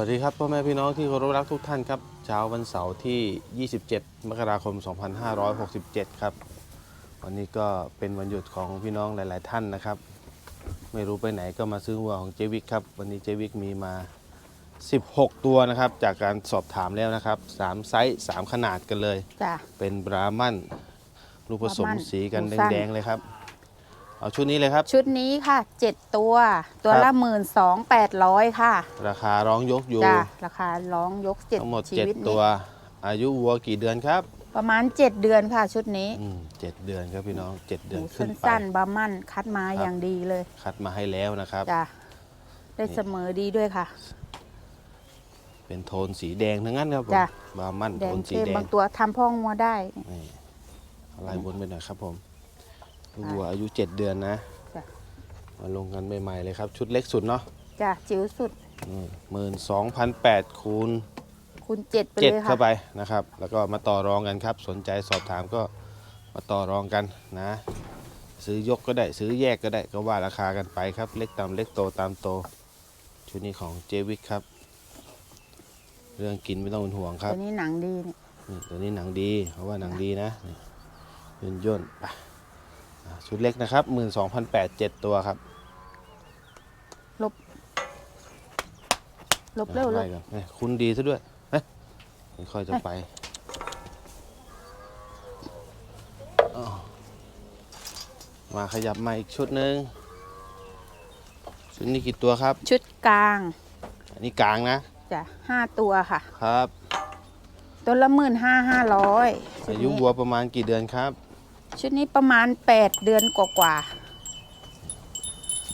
วัสดีครับพ่อแม่พี่น้องที่เคารพรักทุกท่านครับเช้าวันเสาร์ที่ 27 มกราคม 2567 ครับ วันนี้ก็เป็นวันหยุดของพี่น้องหลาย ๆ ท่านนะครับ ไม่รู้ไปไหนก็มาซื้อวัวของเจวิกครับ วันนี้เจวิกมีมา 16 ตัวนะครับ จากการสอบถามแล้วนะครับ 3 ไซส์ 3 ขนาดกันเลยจ้ะเป็นบราหมันลูกผสมบราหมั่นสีกันหูสั้นแดง ๆ เลยครับ เอาชุดนี้เลยครับ ชุดนี้ค่ะเจ็ดตัว ตัวครัละบหมื่นสองแปดร้อยค่ะ ราคาร้องยกอยู่จ้ะราคาร้องยกเจ็ดทั้งหมดชีวิต7นี้ตัว อายุวัวกี่เดือนครับประมาณเจ็ดเดือนค่ะชุดนี้อืมเจ็ดเดือนครับพี่น้องเจ็ดเดือนหูขึ้นไป สั้นๆบามั่นคัดมาครับ อย่างดีเลยคัดมาให้แล้วนะครับ จ้ะได้เสมอดีด้วยค่ะ เป็นโทนสีแดงทั้งนั้นครับผมจ้ะ บามันแดโทงนสีเข้มแดงบางตัวทำพ่องงัวได้นี่เอาลายบนไปหน่อยครับผม ลูกค่ะวัวอายุเจ็ดเดือนนะจ้ะ มาลงกันใหม่ๆเลยครับ ชุดเล็กสุดเนาะจ้ะจิ๋วสุดหมื่นสองพันแปดคูณคูณเจ็ดไปเจ็ดเลยค่ะเข้าไปนะครับ แล้วก็มาต่อรองกันครับ สนใจสอบถามก็มาต่อรองกันนะ ซื้อยกก็ได้ซื้อแยกก็ได้ก็ว่าราคากันไปครับ เล็กตามเล็กโตตามโต ชุดนี้ของเจวิกครับ เรื่องกินไม่ต้องเป็นห่วงครับ ตัวนี้หนังดีเนี่ย นี่ตัวนี้หนังดี เพราะว่าหนังดีนะนี่ย่นย่นๆไปอะ ชุดเล็กนะครับหมื่นสองพันแปดเจ็ดตัวครับลบเร็วเลไล่ยก่อนเอ้ยคุณดีซะด้วยเฮ้ยไม่ค่อยจะไปอ้าวมาขยับมาอีกชุดหนึ่งชุดนี้กี่ตัวครับ ชุดกลางอันนี้กลางนะจ้ะห้าตัวค่ะ ครับ ตัวละหมื่นห้าห้าร้อยอายุวัวประมาณกี่เดือนครับ ชุดนี้ประมาณแปดเดือนกว่า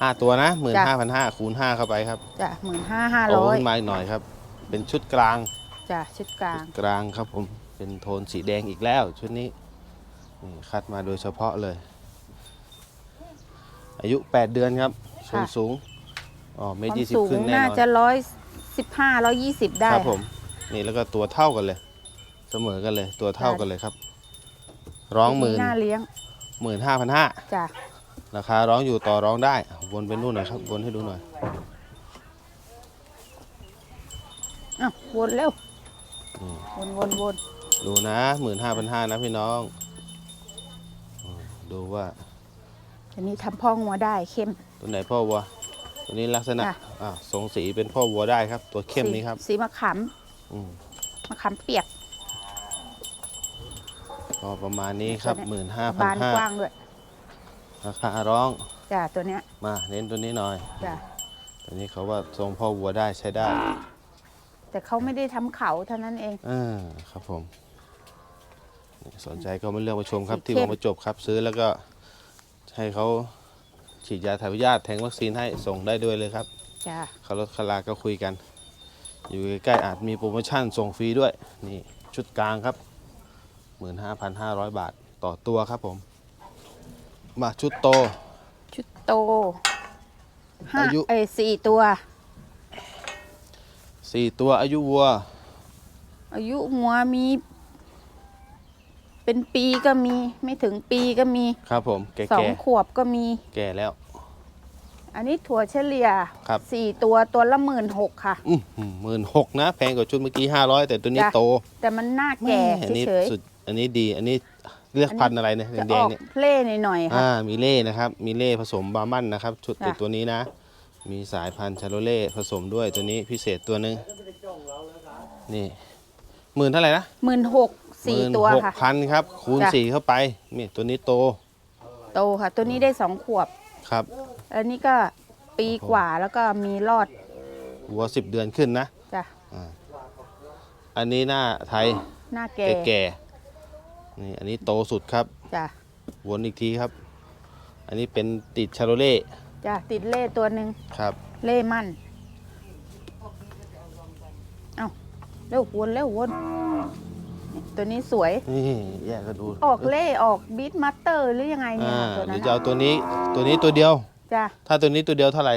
ห้าตัวนะหมื่นจ้ะ ห้าพันห้าคูณห้าเข้าไปครับๆจ้ะหมื่นห้าห้าโตร้อยขึ้นมาอีกหน่อยครับ เป็นชุดกลางจ้ะชุดกลางกลางครับผมเป็นโทนสีแดงอีกแล้ว ชุดนี้นี่คัดมาโดยเฉพาะเลย อายุ 8 เดือนครับส่วนค่ะ สูงอ๋อเมคตรวามยี่สิบสูงขึ้นแน่น่านอน จะร้อยสิบห้าร้อยยี่สิบได้ ครับผมนี่แล้วก็ตัวเท่ากันเลย เสมอกันเลยตัวเท่ากันเลยครับ ร้องหมื่นหน้าเลี้ยงหมื่นห้าพันห้าจ้ะราคาร้องอยู่ต่อร้องได้วนไปนู่นหน่อยครับวนให้ดูหน่อยอ้าววนเร็วอืมวนวนวนดูนะหมื่นห้าพันห้านะพี่น้องอืมดูว่าอันนี้ทำพ่องัวได้เข้ม ตัวไหนพ่อวัวตัวนี้ลักษณะค่ะอ่าทรงสีเป็นพ่อวัวได้ครับ ตัวเข้มสีนี้ครับ สีมะขามอืมมะขามเปียก ก็ประมาณนี้ครับตัวหมื่เนี้นยห้าพันบานห้ากว้างด้วยราคาร้องจ้ะตัวเนี้ยมาเน้นตัวนี้หน่อยจ้ะตัวนี้เขาว่าทรงพ่อวัวได้ใช้ได้แต่เขาไม่ได้ทำเขาเท่านั้นเองอ่าครับผม สนใจก็มาเลือกมาชมครับ สีที่เข้วมงประจบครับ ซื้อแล้วก็ให้เขาฉีดยาถ่ายพยาธิแทงวัคซีนให้ส่งได้ด้วยเลยครับ จ้ะคารถคาราก็คุยกัน อยู่ใกล้ๆอาจมีโปรโมชั่นส่งฟรีด้วย นี่ ชุดกลางครับ 15,500 บาทต่อตัวครับผม มาชุดโต ชุดโตห้าอายุ เอ้ยสี่ตัว 4 ตัวอายุวัว อายุงัวมี เป็นปีก็มี ไม่ถึงปีก็มีครับผมแสอก่งขวบก็มีๆแก่แล้ว อันนี้ถั่วเฉลี่ยครับ สี่ตัวตัวละหมื่นหกค่ะอืมหมื่นหกนะ แพงกว่าชุดเมื่อกี้ 500 แต่ตัวนี้จ้ะ โตแต่มันหน้าแก่อันี้เฉยสุด อันนี้ดี อันนี้เลือกพันธุ์อะไรเนี่ยๆจะแดองอกๆเนี่ย เล่หน่อยๆค่ะ อ่า มีเล่นะครับ มีเล่ผสมบาร์มันนะครับ ชุดจ้ะตัวนี้นะ มีสายพันธุ์ชาโลเล่ผสมด้วยตัวนี้พิเศษตัวหนึงนี่หมื่นเท่าไหร่นะหมื่นหกสี่ตัวหกค่ะ พันครับ คูณจ้ะ สี่เข้าไปนี่ตัวนี้โตโตค่ะ ตัวนี้ได้สองขวบ ครับ อันนี้ก็ปีกว่าแล้วก็มีรอดวัวสิบเดือนขึ้นนะ จ้ะ อันนี้หน้าไทย หน้าแก่แก่ๆ นี่อันนี้โตสุดครับ จ้ะวนอีกทีครับ อันนี้เป็นติดชาโลเล่จ้ะติดเล่ตัวหนึ่งครับ เล่มั่นเอาเร็ววนเร็ววนนี่ตัวนี้สวย นี่แยกกันดูออกเล่ออกบีทมัตเตอร์หรือยังไงเนี่ยอ่าตัวหรืนั้อนจะเอาตัวนี้ตัวนี้ตัวเดียว จ้ะถ้าตัวนี้ตัวเดียวเท่าไหร่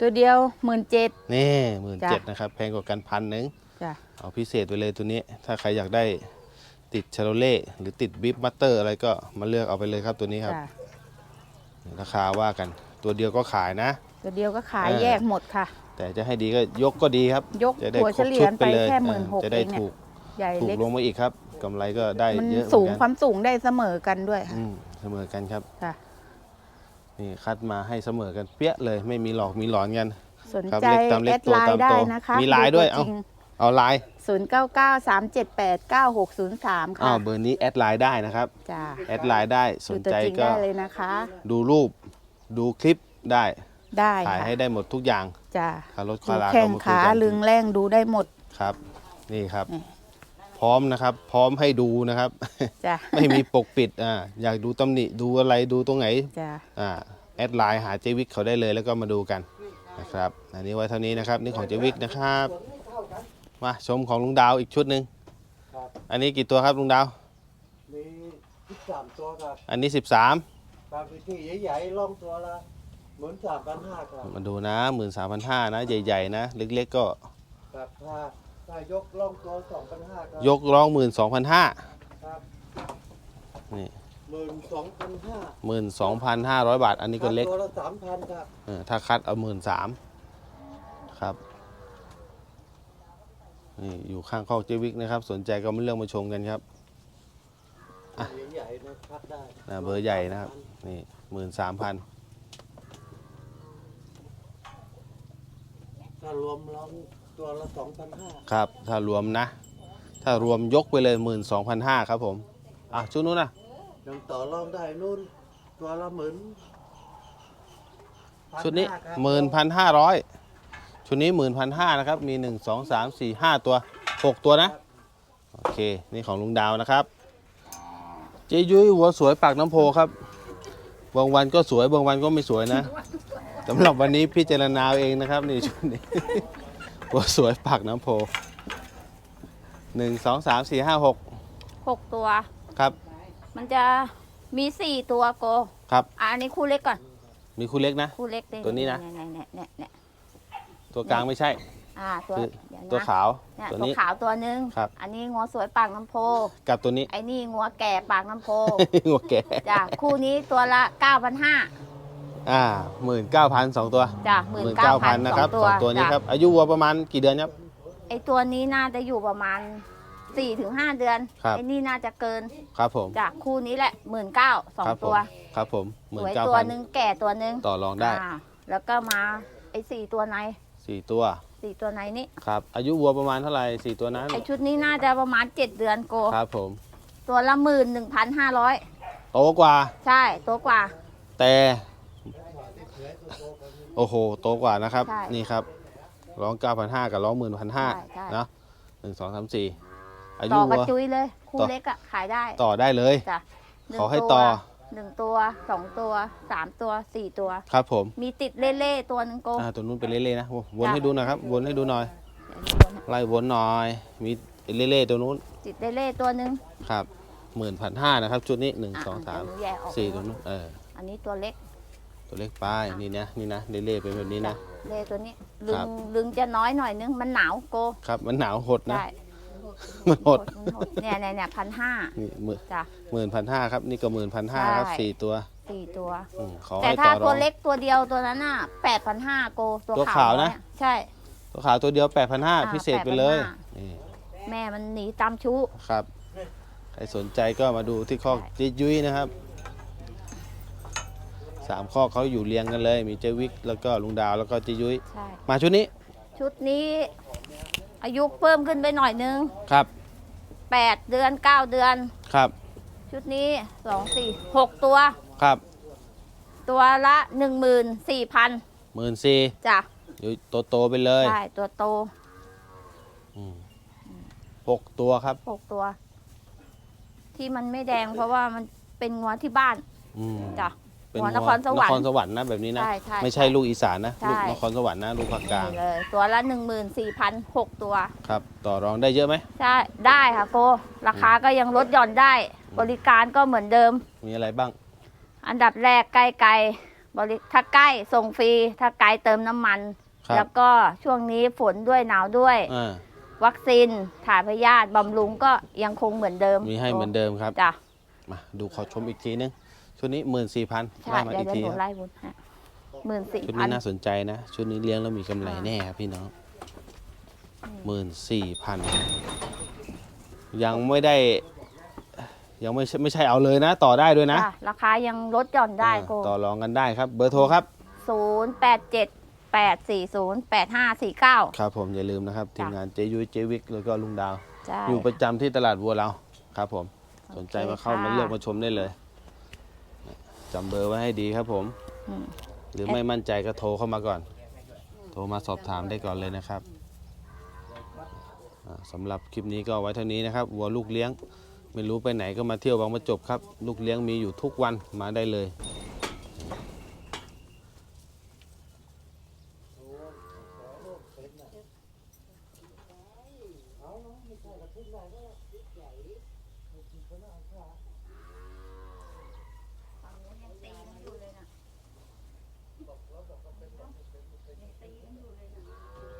ตัวเดียวหมื่นเจ็ด นี่หมื่นจ้ะ เจ็ดนะครับแพงกว่ากันพันหนึ่งจ้ะเอาพิเศษไปเลยตัวนี้ ถ้าใครอยากได้ ติดชาโลเล่หรือติดบิฟมัตเตอร์อะไรก็มาเลือกเอาไปเลยครับตัวนี้ครับจ้ะราคาว่ากันตัวเดียวก็ขายนะ ตัวเดียวก็ขายเออ แยกหมดค่ะ แต่จะให้ดีก็ยกก็ดีครับ ยกจะได้หัวครเฉบลี่ชุยดไปไปเลยแค่เอหมื่นอหกจะได้เองเนี่ย ถูกใหญ่ถูกเล็กลงมาอีกครับกำไรก็ได้มันเยอะเหมืสูองนคกันวามสูงได้เสมอกันด้วยค่ะอืมเสมอกันครับค่ะ นี่คัดมาให้เสมอกันเปี้ยเลย ไม่มีหลอกมีหลอนกัน สนครับใจเล็กตามเล็แอกดโตไลตามน์ได้โตนะคะมีไลน์ด้วยเอ้าเอาไลน์ศูนย์ เก้าเก้าสามเจ็ดแปดเก้าหกศูนย์สามอ้าค่ะวเบอร์นี้แอดไลน์ได้นะครับ จ้าแอดไลน์ได้สดูนตัวใจจริงก็ได้เลยนะคะ ดูรูป ดูคลิปได้ได้ถ่ายค่ะให้ได้หมดทุกอย่างจ้าคารถดูคาราแข้งก็มคุยขากันลึงแรงดูได้หมด ครับ นี่ครับ นี่ พร้อมนะครับ พร้อมให้ดูนะครับ จ้าไม่มีปกปิดอ่าอยากดูตำหนิดูอะไรดูตรงไหนจ้าอ่าแอดไลน์หาเจวิกเขาได้เลยแล้วก็มาดูกันนะครับ อันนี้ไว้เท่านี้นะครับ นี่ของเจวิกนะครับ มาชมของลุงดาวอีกชุดหนึ่งครับ อันนี้กี่ตัวครับลุงดาว มีสิบสามตัวครับอันนี้ 13 บางที่ใหญ่ๆล่องตัวละเหมือนสามพันห้าครับมาดูนะ 13,500นะใหญ่ๆนะเล็กๆก็ครับถ้าถ้ายกล่องตัวสองพันห้าครับยกร้อง 12,500 ครับนี่ หมื่นสองพันห้า12,500 บาท อันนี้ก็เล็กตัวละสามพันครับ เออถ้าคัดเอาหมื่นสามครับ นี่อยู่ข้างคอกเจวิกนะครับ สนใจก็มาเรื่องมาชมกันครับอะใหญ่ๆนะพักได้นะเบอร์ใหญ่นะครับ นี่หมื่นสามพันถ้ารวมล่องตัวละสองพันห้าครับ ถ้ารวมนะ ถ้ารวมยกไปเลยหมื่นสองพันห้าครับผม อะชุดนู้นนะยังต่อรองได้นู่นตัวละหมื่นชุดนี้1,500ครับหมื่นพันห้าร้อย ชุดนี้หมื่นพันห้านะครับ มีหนึ่งสองสามสี่ห้าตัวหกตัวนะ โอเค นี่ของลุงดาวนะครับ เจยุ้ยหัวสวยปากน้ำโพครับ บางวันก็สวย บางวันก็ไม่สวยนะสำหรับวันนี้พิจารณาเอาเองนะครับ นี่ชุดนี้ หัวสวยปากน้ำโพหนึ่งสองสามสี่ห้าหกหกตัว ครับ มันจะมีสี่ตัวโก ครับ อะอันนี้คู่เล็กก่อน มีคู่เล็กนะ คู่เล็กเยตัวนี้นะ เนี่ยเนี่ยเนี่ยเนี่ย ตัวกลางไม่ใช่ อ่าตัวคือ เดี๋ยวนะตัวขาวเนี่ยตัวตัวนี้ ขาวตัวหนึ่งครับ อันนี้งัวสวยปากน้ำโพ กับตัวนี้ ไอ้นี่งัวแก่ปากน้ำโพหัวแก่จ้ะคู่นี้ตัวละเก้าพันห้าอ่าหมื่นเก้าพันสองตัวจ้ะหมื่นเก้าพันนะสคอรับงตัวสองตัวนี้จ้ะครับ อายุวัวประมาณกี่เดือนครับ ไอ้ตัวนี้น่าจะอยู่ประมาณสี่ถึงห้าเดือน ครับ ไอ้นี่น่าจะเกินครับผมจ้ะคู่นี้แหละหมื่นเก้าสองครับผมตัวครับผมหสมื่นวยเก้าตัวพันหนึ่งแก่ตัวหนึ่งต่อรองได้ อ่าแล้วก็มาไอ้สี่ตัวใน สี่ตัวสี่ตัวในนี้ครับอายุวัวประมาณเท่าไหร่สี่ตัวนั้นไอชุดนี้น่าจะประมาณเจ็ดเดือนโก ครับ ผมตัวละหมื่นหนึ่งพันห้าร้อยโตกว่า ใช่ตัวกว่า แต่ โอ้โหโตกว่านะครับ ใช่นี่ครับร้อง9,500กับร้องใช่ใช่15,000นะหนึ่งสองสามสี่อายุต่อกระวัว จุยเลย คู่ต่อ เล็กอะขายได้ต่อได้เลย จ้ะนึ่งขอให้วต่อ หนึ่งตัวสองตัวสามตัวสี่ตัว ครับผมมีติดเล่ๆตัวหนึ่งโกอ่าตัวนู้นเป็นเล่ๆนะโอ้วนจ้ะให้ดูหน่อยครับวนให้ดูหน่อยเดี๋ยวดูนะไล่วนหน่อย มีเล่ๆตัวนู้น ติดเล่ๆตัวหนึ่งครับหมื่นพันห้านะครับ ชุดนี้หนึ่งอะสองสามเดี๋ยวหนูแยกออกสี่ตัวนู้นเอออันนี้ตัวเล็ก ตัวเล็กไปนี่นะนี่นะเล่ๆเป็นแบบนี้นะเล่ตัวนี้ลึครังบลึงจะน้อยหน่อยนึงมันหนาวโก ครับมันหนาวหดนะใช่ มันหดมันหดเนี่ยเนี่ยเนี่ยพันห้านี่หมื่นจ้ะ หมื่นพันห้าครับ นี่ก็หมื่นพันห้าครับใช่ สี่ตัวสี่ตัว อืมขอแต่ให้ถ้าต่อรตัอวง เล็กตัวเดียวตัวนั้นน่ะแปดพันห้าโกตัวตัวขาวขาวนะ เยใช่ ตัวขาวตัวเดียวแปดพันห้าอ่าพิเศษไปเลย8,500 นี่แม่มันหนีตามชู้ ครับใครสนใจก็มาดูที่ข้อกใช่จิยุ้ยนะครับสามข้อเขาอยู่เรียงกันเลย มีเจวิกแล้วก็ลุงดาวแล้วก็จิยุ้ยใช่ มาชุดนี้ชุดนี้ อายุเพิ่มขึ้นไปหน่อยนึง ครับ 8 เดือน 9 เดือน ครับ ชุดนี้ 2 4 6 ตัว ครับ ตัวละ 14,000หมื่นสี่จ้ะอยู่โตๆไปเลยใช่ตัวโต อืมหกตัวครับ 6 ตัว ที่มันไม่แดงเพราะว่ามันเป็นงัวที่บ้านอืมจ้ะ เป็นหัวนครสวรรค์นครสวรรค์นะแบบนี้นะ ใช่ใช่ไม่ใช่ลูกอีสานนะ ใช่ ลูกนครสวรรค์นะลูกภาคกลางนี่เลยตัวละ 14,000 6ตัว ครับ ต่อรองได้เยอะไหม ใช่ได้ค่ะโกราคาก็ยังลดหย่อนได้บริการก็เหมือนเดิม มีอะไรบ้าง อันดับแรกใกล้ไกลบริถ้าใกล้ส่งฟรี ถ้าไกลเติมน้ำมัน ครับแล้วก็ช่วงนี้ฝนด้วยหนาวด้วย อ่าวัคซีนถ่ายพยาธิบำรุงก็ยังคงเหมือนเดิมมีให้เหมือนเดิมครับ จ้ะมาดูขอชมอีกทีนึง ชุดนี้หมื่นสี่พันใช่ไล่มาเดี๋ยอีวกเดี๋ยวทีหนูครับไล่บุญฮะหมื่นสี่ชุดพันี้นน่าสนใจนะ ชุดนี้เลี้ยงแล้วมีกำไรแน่ครับพี่น้องหมื่นสี่พันยังไม่ได้ ยังไม่ใช่ไม่ใช่เอาเลยนะ ต่อได้ด้วยนะจ้ะราคายังลดหย่อนได้โกอ่าต่อรองกันได้ครับ เบอร์โทรครับ ศูนย์แปดเจ็ดแปดสี่ศูนย์แปดห้าสี่เก้า ครับผมอย่าลืมนะครับ ทีมงานเจยุ้ยเจวิกแล้วก็ลุงดาว ใช่ อยู่ประจำที่ตลาดวัวเราครับผม สนใจมาเข้าโอเคมาค่ะเลือกมาชมได้เลย จำเบอร์ไว้ให้ดีครับผม อืมหรือไม่มั่นใจก็โทรเข้ามาก่อน โทรมาสอบถามได้ก่อนเลยนะครับอ่าสำหรับคลิปนี้ก็เอาไว้เท่านี้นะครับ วัวลูกเลี้ยง ไม่รู้ไปไหนก็มาเที่ยวบางประจบครับ ลูกเลี้ยงมีอยู่ทุกวันมาได้เลย เ Está yendo.